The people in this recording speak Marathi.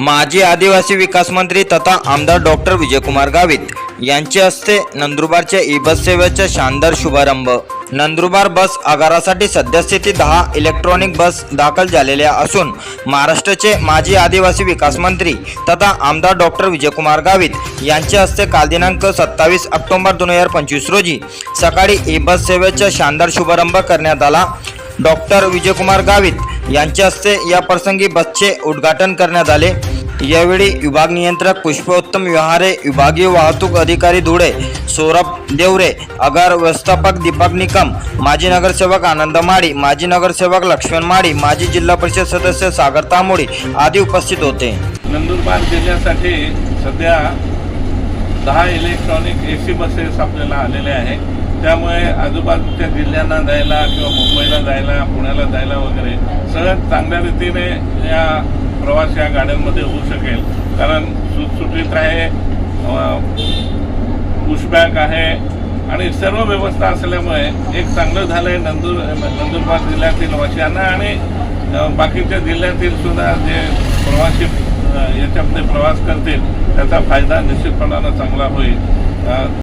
माजी आदिवासी विकास मंत्री तथा आमदार डॉक्टर विजयकुमार गावित यांच्या हस्ते नंदुरबारच्या ई बस सेवेचा शानदार शुभारंभ. नंदुरबार बस आगारासाठी सद्यस्थिती दहा इलेक्ट्रॉनिक बस दाखल झालेल्या असून महाराष्ट्राचे माजी आदिवासी विकास मंत्री तथा आमदार डॉक्टर विजयकुमार गावित यांच्या हस्ते काल दिनांक सत्तावीस ऑक्टोबर दोन हजार पंचवीस रोजी सकाळी ई बस सेवेचा शानदार शुभारंभ करण्यात आला. डॉक्टर विजयकुमार गावित यांच्या हस्ते या प्रसंगी बसचे उद्घाटन करण्यात आले. यावेळी विभाग नियंत्रक पुष्पोत्तम व्यवहारे विभागीय वाहतूक अधिकारी धुळे सौरभ देवरे अगार व्यवस्थापक दीपक निकम माजी नगरसेवक आनंद माळी माजी नगरसेवक लक्ष्मण माळी माजी जिल्हा परिषद सदस्य सागर तांबोळी आदी उपस्थित होते. नंदुरबार जिल्ह्यासाठी सध्या दहा इलेक्ट्रॉनिक ए सी बसेस आपल्याला आलेल्या आहेत. त्यामुळे आजूबाजूच्या जिल्ह्यांना जायला किंवा मुंबईला जायला पुण्याला जायला वगैरे सहज चांगल्या रीतीने या प्रवास या गाड्यांमध्ये होऊ शकेल. कारण सुटसुटीत आहे पुशबॅक आहे आणि सर्व व्यवस्था असल्यामुळे एक चांगलं झालं आहे नंदुर नंदुरबार जिल्ह्यातील वाशियांना आणि बाकीच्या जिल्ह्यातील सुद्धा जे प्रवासी याच्यामध्ये प्रवास करतील त्याचा फायदा निश्चितपणानं चांगला होईल.